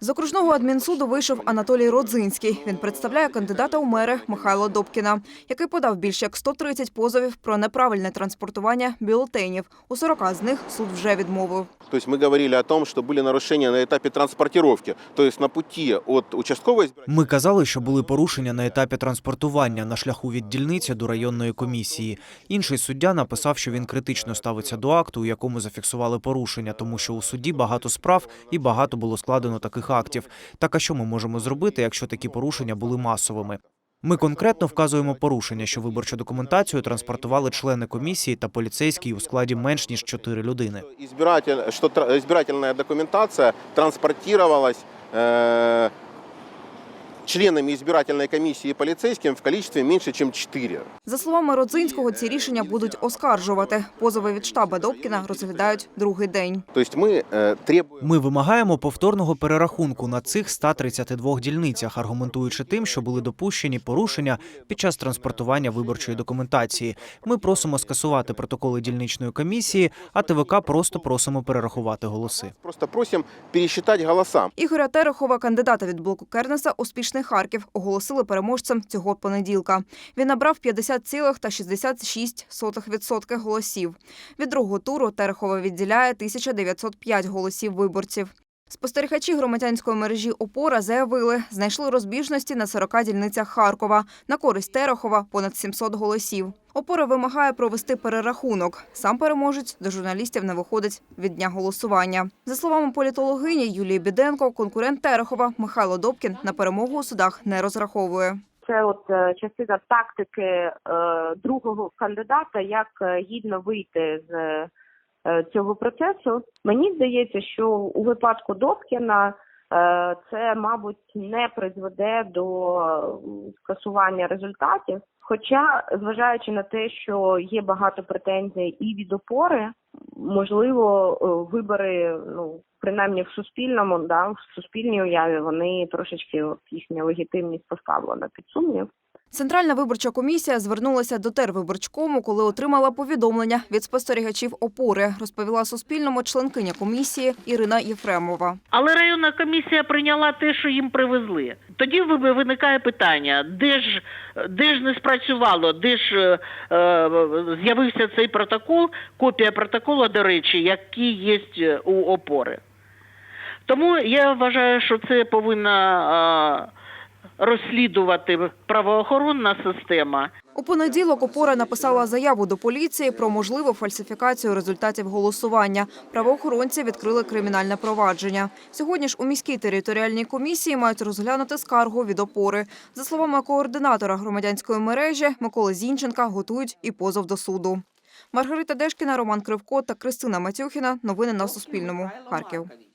З окружного адмінсуду вийшов Анатолій Родзинський. Він представляє кандидата у мери Михайла Добкіна, який подав більше як 130 позовів про неправильне транспортування бюлетенів. У 40 з них суд вже відмовив. То есть мы говорили о том, что были нарушения на этапе транспортировки, то есть на пути от участкового избирателя. Ми казали, що були порушення на етапі транспортування на шляху від дільниці до районної комісії. Інший суддя написав, що він критично ставиться до акту, у якому зафіксували порушення, тому що у суді багато справ і багато було складено таких актів. Так а що ми можемо зробити, якщо такі порушення були масовими? Ми конкретно вказуємо порушення, що виборчу документацію транспортували члени комісії та поліцейські у складі менш ніж чотири людини. Ізбиратель что документація транспортировалась э, членами избирательной комиссии и полицейским в количестве меньше, чем 4. За словами Родзинського, ці рішення будуть оскаржувати. Позови від штаба Добкіна розглядають другий день. То есть мы э, требуем Ми вимагаємо повторного перерахунку на цих 132 дільницях, аргументуючи тим, що були допущені порушення під час транспортування виборчої документації. Ми просимо скасувати протоколи дільничної комісії, а ТВК просто просимо перерахувати голоси. просто просим пересчитать голоса. Ігоря Терехова, кандидата від блоку Кернеса «Успішний Харків, оголосили переможцем цього понеділка. Він набрав 50,66% голосів. Від другого туру Терехова відділяє 1905 голосів виборців. Спостерігачі громадянської мережі «Опора» заявили, знайшли розбіжності на 40 дільницях Харкова. На користь Терехова – понад 700 голосів. «Опора» вимагає провести перерахунок. Сам переможець до журналістів не виходить від дня голосування. За словами політологині Юлії Біденко, конкурент Терехова Михайло Добкін на перемогу у судах не розраховує. це от е, частина тактики е, другого кандидата, як е, гідно вийти з цього процесу. Мені здається, що у випадку Добкіна е, це, мабуть, не призведе до е, скасування результатів. Хоча, зважаючи на те, що є багато претензій і від опори, можливо, е, вибори, ну принаймні в суспільному, да, в суспільній уяві, вони трошечки їхня легітимність поставлена під сумнів. Центральна виборча комісія звернулася до Тервиборчкому, коли отримала повідомлення від спостерігачів опори, розповіла Суспільному членкиня комісії Ірина Єфремова. Але районна комісія прийняла те, що їм привезли. Тоді ви- виникає питання, де ж, де ж не спрацювало, де ж е, е, з'явився цей протокол, копія протоколу, до речі, який є у опори. Тому я вважаю, що це повинна е, розслідувати правоохоронна система. У понеділок опора написала заяву до поліції про можливу фальсифікацію результатів голосування. Правоохоронці відкрили кримінальне провадження. Сьогодні ж у міській територіальній комісії мають розглянути скаргу від опори. За словами координатора громадянської мережі Миколи Зінченка, готують і позов до суду. Маргарита Дешкіна, Роман Кривко та Кристина Матюхіна. Новини на Суспільному. Харків.